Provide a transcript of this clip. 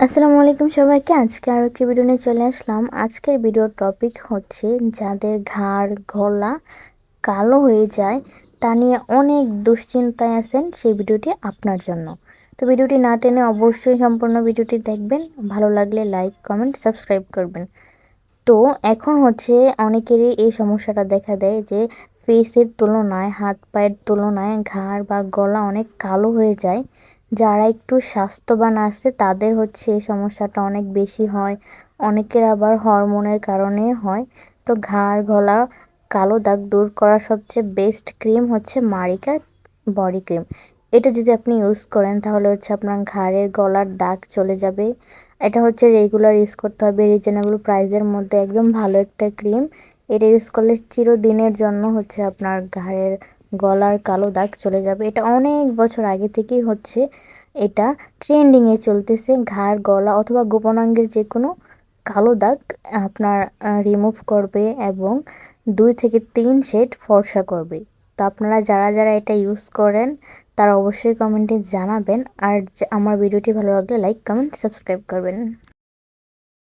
আসসালামু আলাইকুম সবাইকে। আজকে আরও একটি ভিডিও নিয়ে চলে আসলাম। আজকের ভিডিওর টপিক হচ্ছে যাদের ঘাড় গলা কালো হয়ে যায়, তা নিয়ে অনেক দুশ্চিন্তায় আছেন সেই ভিডিওটি আপনার জন্য। তো ভিডিওটি না টেনে অবশ্যই সম্পূর্ণ ভিডিওটি দেখবেন। ভালো লাগলে লাইক কমেন্ট সাবস্ক্রাইব করবেন। তো এখন হচ্ছে অনেকেরই এই সমস্যাটা দেখা দেয় যে ফেসের তুলনায় হাত পায়ের তুলনায় ঘাড় বা গলা অনেক কালো হয়ে যায়। যারা একটু স্বাস্থ্যবান আছে, তাদের হচ্ছে এই সমস্যাটা অনেক বেশি হয়। অনেকের আবার হরমোনের কারণে হয়। তো ঘাড়, গলা, কালো দাগ দূর করার সবচেয়ে বেস্ট ক্রিম হচ্ছে মারিকা বডি ক্রিম এটা যদি আপনি ইউজ করেন, তাহলে হচ্ছে আপনার ঘাড়ের গলার দাগ চলে যাবে। এটা হচ্ছে রেগুলার ইউজ করতে হবে। রিজনেবল প্রাইসের মধ্যে একদম ভালো একটা ক্রিম এটা ইউজ করলে চিরদিনের জন্য হচ্ছে আপনার ঘাড়ের গলার কালো দাগ চলে যাবে। এটা অনেক বছর আগে থেকেই হচ্ছে। এটা ট্রেন্ডিংয়ে চলতেছে। ঘাড়, গলা অথবা গোপনাঙ্গের যে কোনো কালো দাগ আপনার রিমুভ করবে এবং দুই থেকে তিন শেড ফর্সা করবে। তো আপনারা যারা যারা এটা ইউজ করেন, তারা অবশ্যই কমেন্টে জানাবেন। আর আমার ভিডিওটি ভালো লাগলে লাইক কমেন্ট সাবস্ক্রাইব করবেন।